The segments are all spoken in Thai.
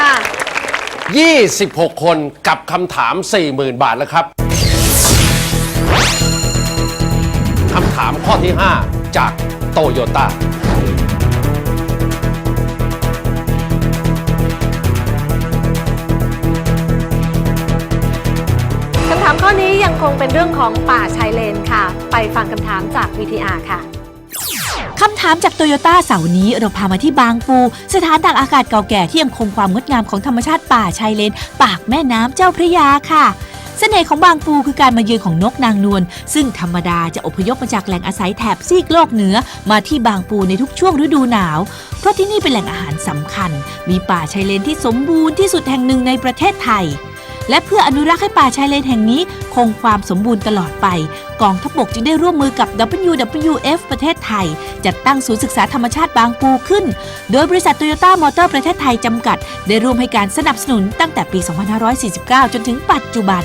ค่ะ 26 คนกับคำถาม 40,000 บาทแล้วครับ คำถามข้อที่ 5 จากโตโยต้า คำถามข้อนี้ยังคงเป็นเรื่องของป่าชายเลนค่ะ ไปฟังคำถามจาก VTR ค่ะ คำถามจากโตโยต้าเสาร์นี้เราพามาที่บางปู สถานตากอากาศเก่าแก่ที่ยังคงความงดงามของธรรมชาติป่าชายเลน ปากแม่น้ำเจ้าพระยาค่ะเสน่ห์ของบางปูคือการมาเยือนของนกนางนวลซึ่งธรรมดาจะอพยพมาจากแหล่งอาศัยแถบซีกโลกเหนือ มาที่บางปูในทุกช่วงฤดูหนาว เพราะที่นี่เป็นแหล่งอาหารสำคัญ มีป่าชายเลนที่สมบูรณ์ที่สุดแห่งหนึ่งในประเทศไทย และเพื่ออนุรักษ์ให้ป่าชายเลนแห่งนี้คงความสมบูรณ์ตลอดไป กองทัพบกจึงได้ร่วมมือกับ WWF ประเทศไทย จัดตั้งศูนย์ศึกษาธรรมชาติบางปูขึ้น โดยบริษัทโตโยต้ามอเตอร์ประเทศไทยจำกัด ได้ร่วมให้การสนับสนุนตั้งแต่ปี 2549 จนถึงปัจจุบัน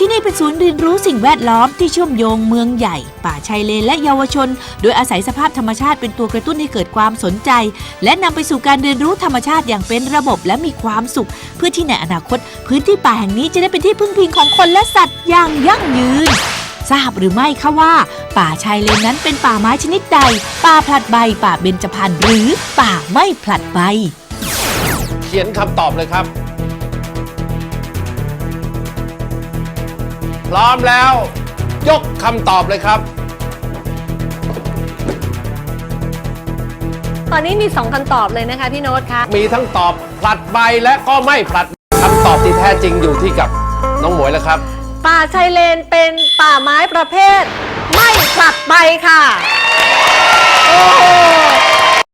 ที่นี่เป็นศูนย์เรียนรู้สิ่งแวดล้อมที่เชื่อมโยงเมืองใหญ่ ป่าชายเลนและเยาวชน โดยอาศัยสภาพธรรมชาติเป็นตัวกระตุ้นให้เกิดความสนใจ และนำไปสู่การเรียนรู้ธรรมชาติอย่างเป็นระบบและมีความสุข เพื่อที่ในอนาคต พื้นที่ป่าแห่งนี้จะได้เป็นที่พึ่งพิงของคนและสัตว์อย่างยั่งยืนทราบหรือไม่คะว่า ป่าชายเลนนั้นเป็นป่าไม้ชนิดใด ป่าผลัดใบ ป่าเบญจพรรณหรือป่าไม่ผลัดใบ เขียนคำตอบเลยครับ พร้อมแล้ว ยกคำตอบเลยครับ ตอนนี้มี 2คำตอบเลยนะคะพี่โน้ตคะมีทั้งตอบผลัดใบและก็ไม่ผลัดคำตอบที่แท้จริงอยู่ที่กับน้องหมวยแล้วครับ ป่าชายเลนเป็นป่าไม้ประเภท ไม่ผลัดใบค่ะ โอ้โห